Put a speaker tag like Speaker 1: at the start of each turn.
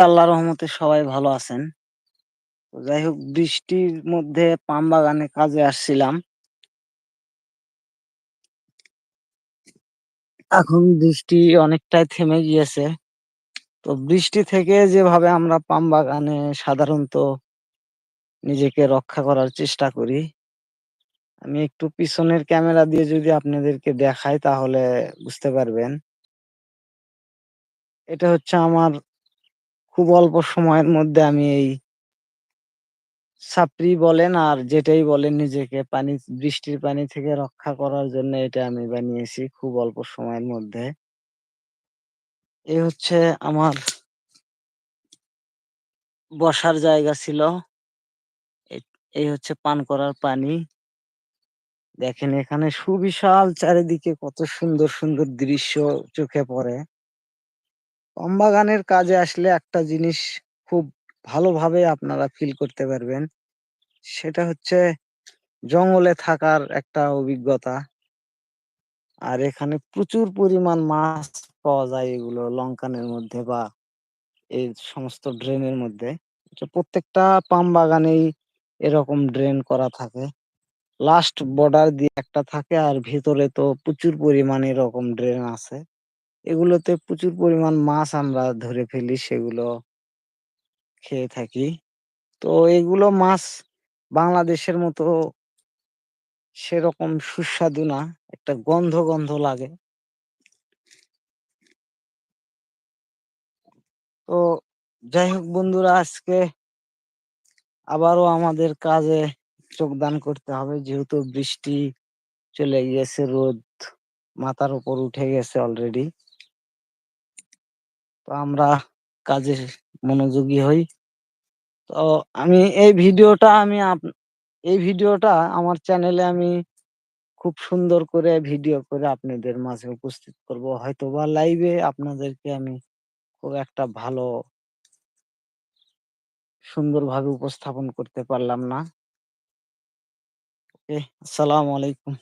Speaker 1: আল্লাহর রহমতে সবাই ভালো আছেন। তো যাই হোক, বৃষ্টির মধ্যে পাম বাগানে কাজে আসছিলাম। এখন বৃষ্টি অনেকটাই থেমে গিয়েছে। তো বৃষ্টি থেকে যেভাবে আমরা পাম বাগানে সাধারণত নিজেকে রক্ষা করার চেষ্টা করি। আমি একটু পিছনের ক্যামেরা দিয়ে যদি আপনাদেরকে দেখাই তাহলে বুঝতে পারবেন। এটা হচ্ছে আমার খুব অল্প সময়ের মধ্যে আমি এই ছাপরি বলেন আর যেটাই বলেন নিজেকে পানি বৃষ্টির পানি থেকে রক্ষা করার জন্য এটা আমি বানিয়েছি খুব অল্প সময়ের মধ্যে। এই হচ্ছে আমার বসার জায়গা ছিল। এই হচ্ছে পান করার পানি। দেখেন এখানে সুবিশাল চারিদিকে কত সুন্দর, সুন্দর দৃশ্য চোখে পড়ে। পাম বাগানের কাজে আসলে একটা জিনিস খুব ভালোভাবে আপনারা ফিল করতে পারবেন। সেটা হচ্ছে জঙ্গলে থাকার একটা অভিজ্ঞতা। আর এখানে প্রচুর পরিমাণ মাছ পাওয়া যায় এগুলো লঙ্কানের মধ্যে বা এই সমস্ত ড্রেনের মধ্যে। প্রত্যেকটা পাম বাগানেই এরকম ড্রেন করা থাকে। লাস্ট বর্ডার দিয়ে একটা থাকে আর ভেতরে তো প্রচুর পরিমাণে এরকম ড্রেন আছে। এগুলোতে প্রচুর পরিমাণ মাছ আমরা ধরে ফেলি সেগুলো খেয়ে থাকি। তো এগুলো মাছ বাংলাদেশের মতো সেরকম সুস্বাদু না। একটা গন্ধ, গন্ধ লাগে। তো যাই হোক বন্ধুরা আজকে আবারও আমাদের কাজে যোগদান করতে হবে। যেহেতু বৃষ্টি চলে গিয়েছে, রোদ মাথার উপর উঠে গেছে অলরেডি। তো আমরা কাজে মনোযোগী হই। তো আমি এই ভিডিওটা আমি এই ভিডিওটা আমার চ্যানেলে আমি খুব সুন্দর করে ভিডিও করে আপনাদের মাঝে উপস্থিত করব। হয়তোবা লাইভে আপনাদেরকে আমি খুব একটা ভালো সুন্দরভাবে উপস্থাপন করতে পারলাম না। ওকে, আসসালামু আলাইকুম।